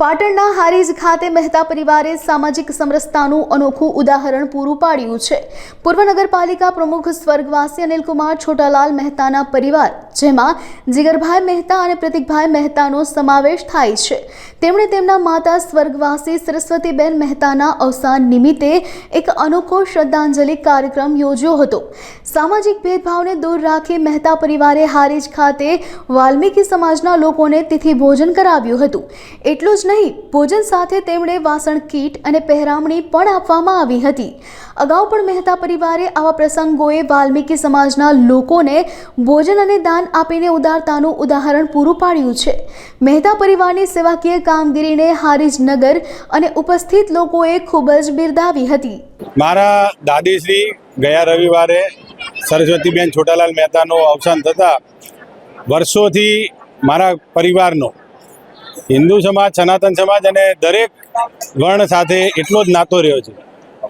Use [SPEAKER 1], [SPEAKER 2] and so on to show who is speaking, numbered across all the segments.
[SPEAKER 1] પાટણના હારીજ ખાતે મહેતા પરિવારે સામાજિક સમરસતાનું અનોખું ઉદાહરણ પૂરું પાડ્યું છે. પૂર્વ નગરપાલિકા પ્રમુખ સ્વર્ગવાસી અનિલકુમાર છોટાલાલ મહેતાના પરિવાર જેમાં જીગરભાઈ મહેતા અને પ્રતિકભાઈ મહેતાનો સમાવેશ થાય છે. તેમણે તેમના માતા સ્વર્ગવાસી સરસ્વતીબેન મહેતાના અવસાન નિમિત્તે એક અનોખો શ્રદ્ધાંજલિ કાર્યક્રમ યોજ્યો હતો. સામાજિક ભેદભાવને દૂર રાખી મહેતા પરિવારે હારીજ ખાતે વાલ્મીકી સમાજના લોકોને તિથિ ભોજન કરાવ્યું હતું. એટલું જ નહીં, ભોજન સાથે તેમણે વાસણ, કીટ અને પહેરામણી પણ આપવામાં આવી હતી. અગાઉ પણ મહેતા પરિવારે આવા પ્રસંગોએ વાલ્મીકી સમાજના લોકોને ભોજન અને દાન આપીને ઉદારતાનું ઉદાહરણ પૂરું પાડ્યું છે. મહેતા પરિવારની સેવાકીય કામગીરીને હારીજ નગર અને ઉપસ્થિત લોકોએ ખૂબ જ બિરદાવી હતી.
[SPEAKER 2] મારા દાદીશ્રી ગયા રવિવારે સરસ્વતીબેન છોટાલાલ મહેતાનું અવસાન થતાં વર્ષોથી મારા પરિવારનો હિન્દુ સમાજ, સનાતન સમાજ અને દરેક વર્ણ સાથે એટલો જ નાતો રહ્યો છે.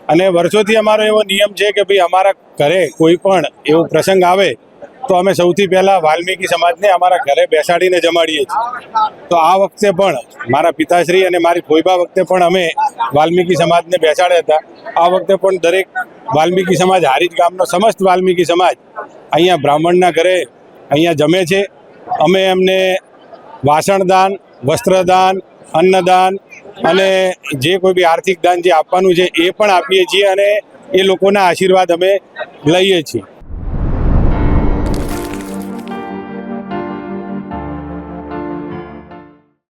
[SPEAKER 2] અને વર્ષોથી અમારો એવો નિયમ છે કે ભાઈ અમારા ઘરે કોઈ પણ એવો પ્રસંગ આવે તો અમે સૌથી પહેલાં વાલ્મીકી સમાજને અમારા ઘરે બેસાડીને જમાડીએ છીએ. તો આ વખતે પણ મારા પિતાશ્રી અને મારી ફોઈબા વખતે પણ અમે વાલ્મીકી સમાજને બેસાડ્યા હતા. આ વખતે પણ દરેક વાલ્મીકી સમાજ, હારીજ ગામનો સમસ્ત વાલ્મીકી સમાજ અહીંયા બ્રાહ્મણના ઘરે અહીંયા જમે છે. અમે એમને વાસણદાન, વસ્ત્રદાન, અન્નદાન અને જે કોઈ બી આર્થિક દાન જે આપવાનું છે એ પણ આપીએ છીએ અને એ લોકોના આશીર્વાદ અમે લઈએ છીએ.